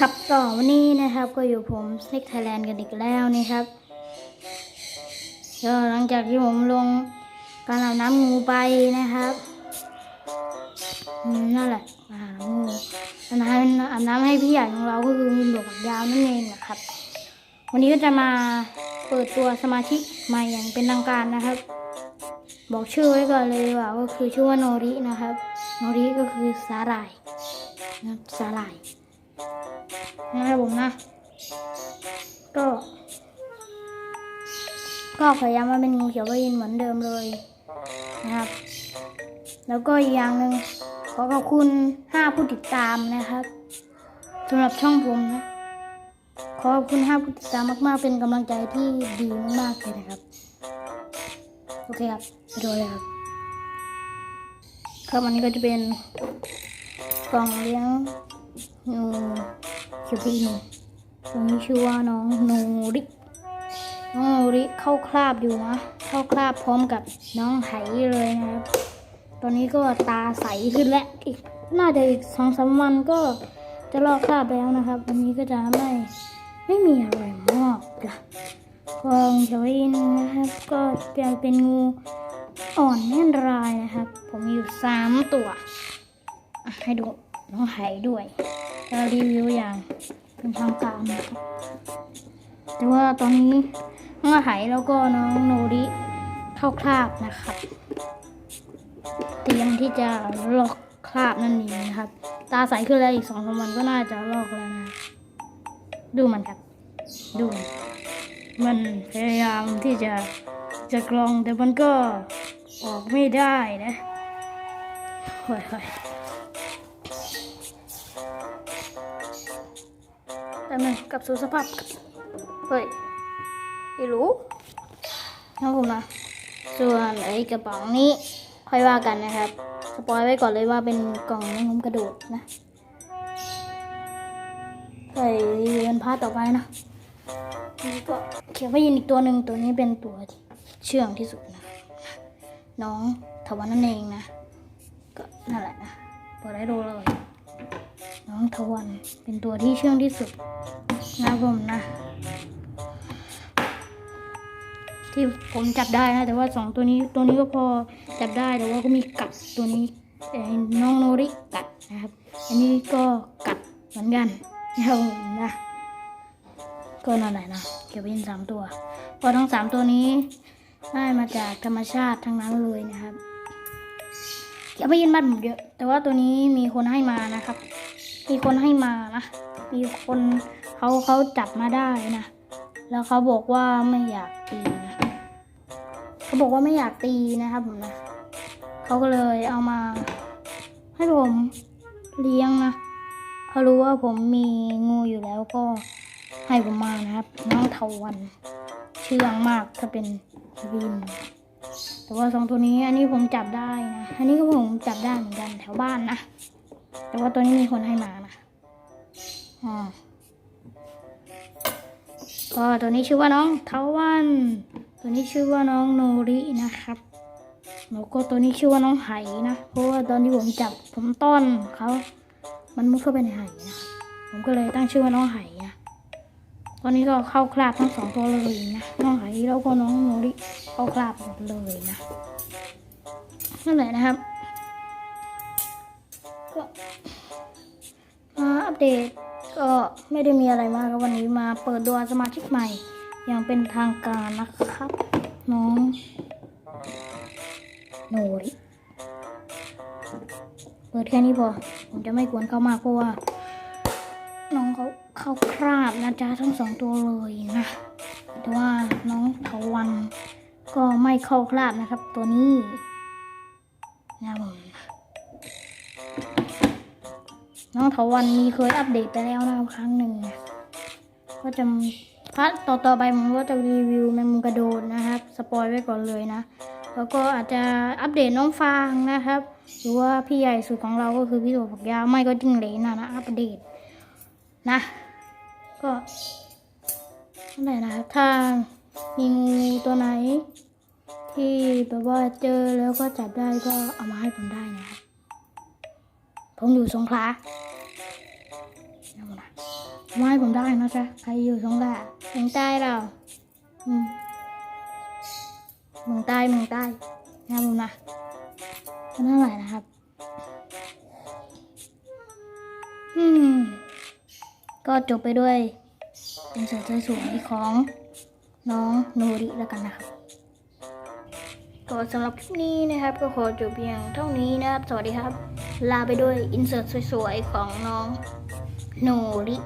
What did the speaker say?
ก็วันนี้นะครับก็อยู่ผม Snake Thailand กันอีกแล้วนี่ครับก็หลังจากที่ผมลงการอาบน้ำงูไปนะครับนั่นแหละอาบน้ำงูอาบน้ำอาบน้ำให้พี่ใหญ่ของเราก็คือมีหลวกยาวนั่นเองนะครับ วันนี้ก็จะมาเปิดตัวสมาชิกใหม่อย่างเป็นทางการนะครับ บอกชื่อไว้ก่อนเลยว่าก็คือชื่อว่าโนรินะครับ โนริก็คือสาหร่ายนะสาหร่าย นะครับผมนะ ก็ ก็พยายามมาเป็นงูเขียวไวายินเหมือนเดิมเลยนะครับ แล้วก็อีกอย่างหนึ่งขอขอบคุณห้าผู้ติดตามนะครับสำหรับช่องผมนะ ขอขอบคุณห้าผู้ติดตามมากๆ เป็นกำลังใจที่ดีมากๆเลยนะครับ โอเคครับไปดูเลยครับครับอันนี้ก็จะเป็นกล่องเลี้ยงงู เขียวพี่หนูตัวนี้ชื่อว่าน้องโนริน้องโนริเข้าคราบอยู่นะ เข้าคราบพร้อมกับน้องไหเลยนะครับ ตอนนี้ก็ตาใสขึ้นแล้วอีกน่าจะอีกสองสามวันก็จะลอกคราบแล้วนะครับ วันนี้ก็จะไม่ไม่มีอะไรมากจ้ะกองเขียวอินนะครับ ก็จะเป็นงูอ่อนแน่นรายนะครับ ผมมีอยู่สามตัว ให้ดูน้องไหด้วย จะรีวิวอย่างเป็นทางการนะครับแต่ว่าตอนนี้น้องไหแล้วก็น้องโนริเข้าคราบนะครับเตรียมที่จะลอกคราบนั่นเองนะครับ ตาใสขึ้นแล้วอีกสองสามวันก็น่าจะลอกแล้วนะ ดูมันครับ ดู มันมันพยายามที่จะจะกรองแต่มันก็ออกไม่ได้นะค่อยๆ แต่มันกลับสู่สภาพ เฮ้ยไม่รู้นะผมนะส่วนไอ้กระป๋องนี้ค่อยว่ากันนะครับ สปอยไว้ก่อนเลยว่าเป็นกล่องแมงมุมกระโดดนะใส่เรียนพาร์ทต่อไปนะนี่ก็เขียนไว้ยินอีกตัวหนึ่งตัวนี้เป็นตัวที่เชื่องที่สุดนะ น้องทวันนั่นเองนะ ก็นั่นแหละนะเปิดได้ดูเลย น้องทวันเป็นตัวที่เชื่องที่สุดนะผมนะ ที่ผมจับได้นะ แต่ว่าสองตัวนี้ตัวนี้ก็พอจับได้แต่ว่าก็มีกัดตัวนี้เอ่น้องโนริกัดนะครับ อันนี้ก็กัดเหมือนกันนะครับผมนะก็นั่นแหละนะเก็บไว้ยินสามตัวเพอทั้งสามตัวนี้ได้มาจากธรรมชาติทั้งนั้นเลยนะครับ เก็บไว้ยินบ้านผมเยอะ แต่ว่าตัวนี้มีคนให้มานะครับ มีคนให้มานะ มีคนเขาเขาจับมาได้นะ แล้วเขาบอกว่าไม่อยากตีนะ เขาบอกว่าไม่อยากตีนะครับผมนะ เขาก็เลยเอามา ให้ผมเลี้ยงนะเขารู้ว่าผมมีงูอยู่แล้วก็ให้ผมมานะครับ น้องเทาวัน เชื่องมากถ้าเป็นวิน แต่ว่าสองตัวนี้อันนี้ผมจับได้นะ อันนี้ก็ผมจับได้เหมือนกันแถวบ้านนะ แต่ว่าตัวนี้มีคนให้มานะอ่าก็ตัวนี้ชื่อว่าน้องเทาวัน ตัวนี้ชื่อว่าน้องโนรินะครับแล้วก็ตัวนี้ชื่อว่าน้องไหนะ เพราะว่าตอนที่ผมจับผมต้อนเขา มันมุดเข้าไปในไหนะ ผมก็เลยตั้งชื่อว่าน้องไหนะ ตอนนี้ก็เข้าคราบทั้งสองตัวเลยนะน้องไหแล้วก็น้องโนริเข้าคราบหมดเลยนะนั่นแหละนะครับ ก็มาอัปเดตก็ไม่ได้มีอะไรมากครับวันนี้มาเปิดดวสมาชิกใหม่ อย่างเป็นทางการนะครับ น้องโนริเปิดแค่นี้พอ ผมจะไม่กวนเข้ามากเพราะว่า น้องเขาเข้าคราบนะจ๊ะทั้งสองตัวเลยนะ แต่ว่าน้องเถาวันก็ไม่เข้าคราบนะครับ ตัวนี้นะผมน้องเถาวันมีเคยอัปเดตไปแล้วนะครั้งหนึ่งนะก็จะพาร์ทต่อต่อๆไปผมก็จะรีวิวแมงมุมกระโดดนะครับ สปอยไว้ก่อนเลยนะ แล้วก็อาจจะอัปเดตน้องฟางนะครับ หรือว่าพี่ใหญ่สุดของเราก็คือพี่ตัวฝักยาวไม่ก็จิ้งเหลนนะนะอัปเดต นะ ก็นั่นแหละนะครับถ้ามีงูตัวไหน ที่แบบว่าเจอแล้วก็จับได้ก็เอามาให้ผมได้นะครับผมอยู่สงขลาเอาล่ะไม่ผมได้นะจ๊ะใครอยู่สงขลาเมึงใต้เราอืมเมึงใต้เมึงใต้นะผมนะก็เท่าไหร่นะครับ ก็จบไปด้วยเป็นเสือสวยๆของน้องโนริแล้วกันนะครับก็สำหรับคลิปนี้นะครับ ก็ขอจบเพียงเท่านี้นะครับ สวัสดีครับ ลาไปด้วยอินเสิร์ตสวยๆของน้องโนริ